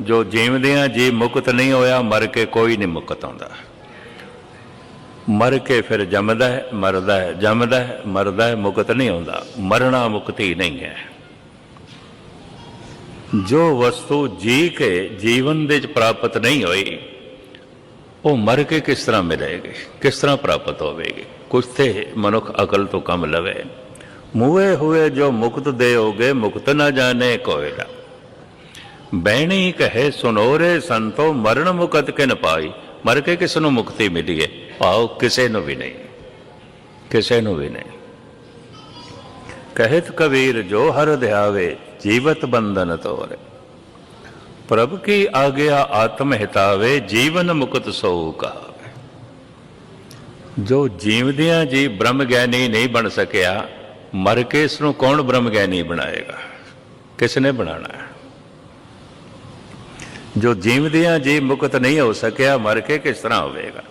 ਜੋ ਜੀਵਦਿਆਂ ਜੀ ਮੁਕਤ ਨਹੀਂ ਹੋਇਆ, ਮਰ ਕੇ ਕੋਈ ਨਹੀਂ ਮੁਕਤ ਆਉਂਦਾ। ਮਰ ਕੇ ਫਿਰ ਜੰਮਦਾ ਹੈ, ਮਰਦਾ ਹੈ, ਜੰਮਦਾ ਹੈ, ਮਰਦਾ ਹੈ, ਮੁਕਤ ਨਹੀਂ ਆਉਂਦਾ। ਮਰਨਾ ਮੁਕਤੀ ਨਹੀਂ ਹੈ। ਜੋ ਵਸਤੂ ਜੀ ਕੇ ਜੀਵਨ ਦੇ ਵਿੱਚ ਪ੍ਰਾਪਤ ਨਹੀਂ ਹੋਈ, ਉਹ ਮਰ ਕੇ ਕਿਸ ਤਰ੍ਹਾਂ ਮਿਲੇਗੀ? ਕਿਸ ਤਰ੍ਹਾਂ ਪ੍ਰਾਪਤ ਹੋਵੇਗੀ? ਕੁਛ ਤੇ ਮਨੁੱਖ ਅਕਲ ਤੋਂ ਕੰਮ ਲਵੇ। ਮੂਏ ਹੋਏ ਜੋ ਮੁਕਤ ਦੇ ਹੋਗੇ, ਮੁਕਤ ਨਾ ਜਾਣੇ ਕੋਇਲਾ ਬਹਿਣੀ ਕਹੇ ਸੁਨੋਰੇ ਸੰਤੋ ਮਰਨ ਮੁਕਤ ਕਿਨ ਪਾਈ। ਮਰ ਕੇ ਕਿਸ ਨੂੰ ਮੁਕਤੀ ਮਿਲੀ ਹੈ ਭਾਉ ਕਿਸੇ ਨੂੰ ਵੀ ਨਹੀਂ, ਕਿਸੇ ਨੂੰ ਵੀ ਨਹੀਂ। ਕਹਿਤ ਕਬੀਰ ਜੋ ਹਰ ਧਿਆਵੇ ਜੀਵਤ ਬੰਧਨ ਤੋਰੇ। ਪ੍ਰਭ ਕੀ ਆਗਿਆ ਆਤਮ ਹਿਤਾਵੇ, ਜੀਵਨ ਮੁਕਤ ਸੋ ਕਹਾਵੇ ਜੋ ਜੀਵਦਿਆਂ ਜੀ ਬ੍ਰਹਮ ਗਿਆਨੀ ਨਹੀਂ ਬਣ ਸਕਿਆ, ਮਰ ਕੇ ਇਸ ਨੂੰ ਕੌਣ ਬ੍ਰਹਮ ਗਿਆਨੀ ਬਣਾਏਗਾ? ਕਿਸ ਨੇ ਬਣਾਣਾ ਹੈ? ਜੋ ਜੀਵਦਿਆਂ ਜੀ ਮੁਕਤ ਨਹੀਂ ਹੋ ਸਕਿਆ ਮਰ ਕੇ ਕਿਸ ਤਰ੍ਹਾਂ ਹੋਵੇਗਾ?